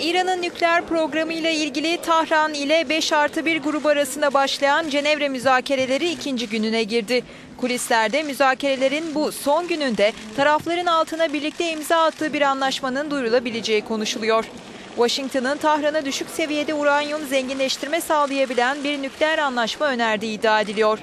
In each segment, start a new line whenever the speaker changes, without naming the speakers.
İran'ın nükleer programıyla ilgili Tahran ile 5 artı 1 grubu arasında başlayan Cenevre müzakereleri ikinci gününe girdi. Kulislerde müzakerelerin bu son gününde tarafların altına birlikte imza attığı bir anlaşmanın duyurulabileceği konuşuluyor. Washington'ın Tahran'a düşük seviyede uranyum zenginleştirme sağlayabilen bir nükleer anlaşma önerdiği iddia ediliyor.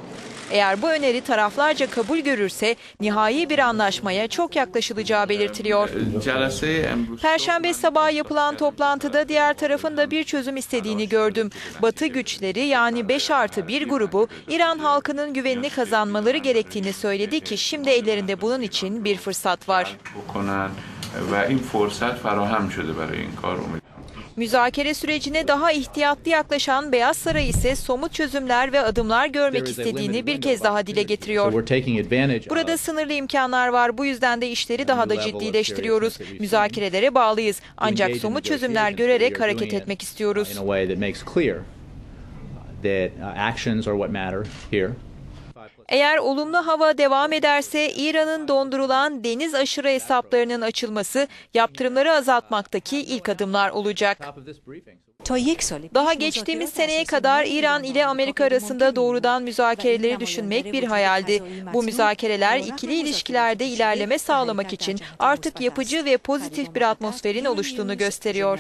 Eğer bu öneri taraflarca kabul görürse nihai bir anlaşmaya çok yaklaşılacağı belirtiliyor.
جلسه امروز
Perşembe sabahı yapılan toplantıda diğer tarafın da bir çözüm istediğini gördüm. Batı güçleri yani 5 artı 1 grubu İran halkının güvenini kazanmaları gerektiğini söyledi ki şimdi ellerinde bunun için bir fırsat var.
بکنن و این فرصت فراهم شده برای این کار امید
Müzakere sürecine daha ihtiyatlı yaklaşan Beyaz Saray ise somut çözümler ve adımlar görmek istediğini bir kez daha dile getiriyor. Burada sınırlı imkanlar var. Bu yüzden de işleri daha da ciddileştiriyoruz. Müzakerelere bağlıyız. Ancak somut çözümler görerek hareket etmek istiyoruz. Eğer olumlu hava devam ederse İran'ın dondurulan deniz aşırı hesaplarının açılması yaptırımları azaltmaktaki ilk adımlar olacak. Daha geçtiğimiz seneye kadar İran ile Amerika arasında doğrudan müzakereleri düşünmek bir hayaldi. Bu müzakereler ikili ilişkilerde ilerleme sağlamak için artık yapıcı ve pozitif bir atmosferin oluştuğunu gösteriyor.